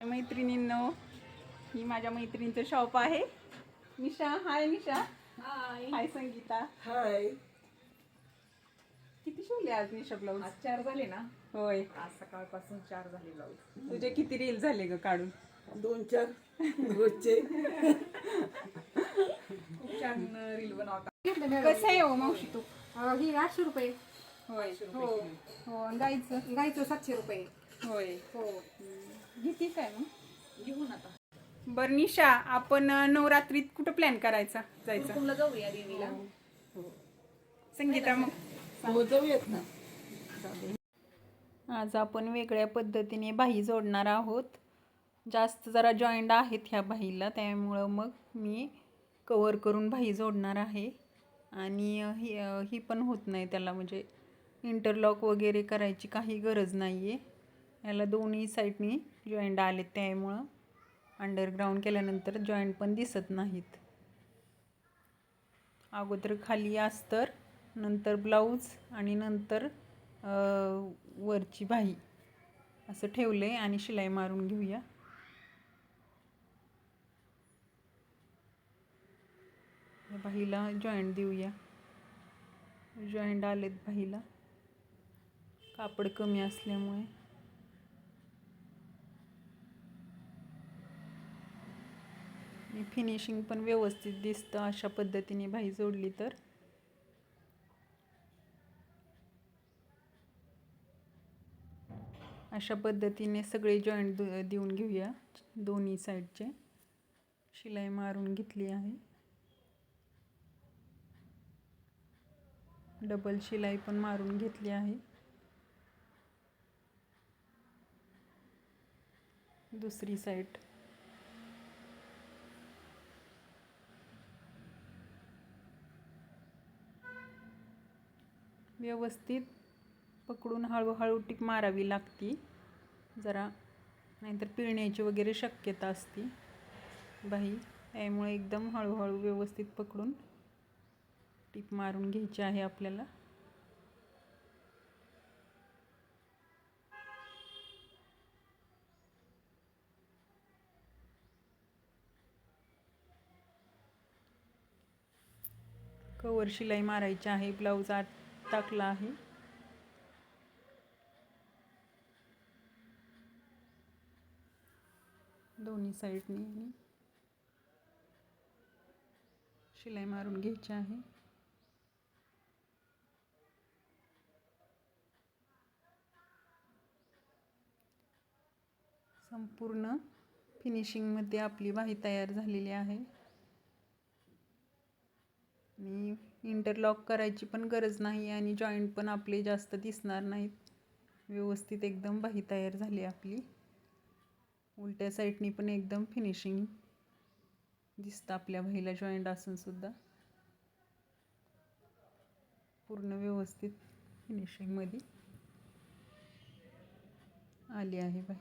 मैत्रिणींनो ही माझ्या मैत्रिणीचं शॉप आहे. निशा हाय निशा हाय संगीता. हाय किती शिवले आज निशा ब्लाऊज आज चार झाले ना? होय. आज सकाळपासून चार झाले ब्लाऊज तुझे किती रील झाले ग काढून? दोन चार. रोजचे. खूप छान रील बनवता कसं आहे हो मावशी तू? ही आठशे रुपये. होय. हो. हो गाईचं. गाईचं सातशे रुपये. होय. हो. किती काय मग? घेऊन आता. बरं निशा आपण नवरात्रीत कुठं प्लॅन करायचा जायचा? कुठूनला जाऊया देवीला. संगीता मग? हो जाऊयात ना. आज आपण वेगळ्या पद्धतीने बाही जोडणार आहोत. जास्त जरा जॉईंट आहेत ह्या बाहीला त्यामुळं मग मी कवर करून बाही जोडणार आहे. आणि ही ही पण होत नाही त्याला म्हणजे इंटरलॉक वगैरे करायची काही गरज नाही आहे याला दोन्ही साईडनी जॉईंट आलेत त्यामुळं अंडरग्राऊंड केल्यानंतर जॉईंट पण दिसत नाहीत. अगोदर खाली अस्तर नंतर ब्लाऊज आणि नंतर वरची बाही असं ठेवलं आहे आणि शिलाई मारून घेऊया. भाईला जॉईंट देऊया. जॉईंट आलेत भाईला. कापड कमी असल्यामुळे. फिनिशिंग पण व्यवस्थित दिसतं अशा पद्धतीने भाई जोडली तर. अशा पद्धतीने सगळे जॉईंट देऊन घेऊया दोन्ही साईडचे शिलाई मारून घेतली आहे. डबल शिलाई पण मारून घेतली आहे. दुसरी साईड व्यवस्थित पकडून हळूहळू टीक मारावी लागती. जरा नाहीतर पिळण्याची वगैरे शक्यता असते. बाही त्यामुळे एकदम हळूहळू व्यवस्थित पकडून टिप मारून घ्यायची आहे आपल्याला. कवर शिलाई मारायची आहे ब्लाऊज आत टाकला आहे. दोन्ही साईडनी आणि शिलाई मारून घ्यायची आहे. संपूर्ण फिनिशिंगमध्ये आपली बाही तयार झालेली आहे. आणि इंटरलॉक करायची पण गरज नाही आणि जॉईंट पण आपले जास्त दिसणार नाहीत. व्यवस्थित एकदम बाही तयार झाली आपली. उलट्या साईडनी पण एकदम फिनिशिंग दिसतं आपल्या बाहीला जॉईंट असूनसुद्धा पूर्ण व्यवस्थित फिनिशिंगमध्ये आली आहे बाई.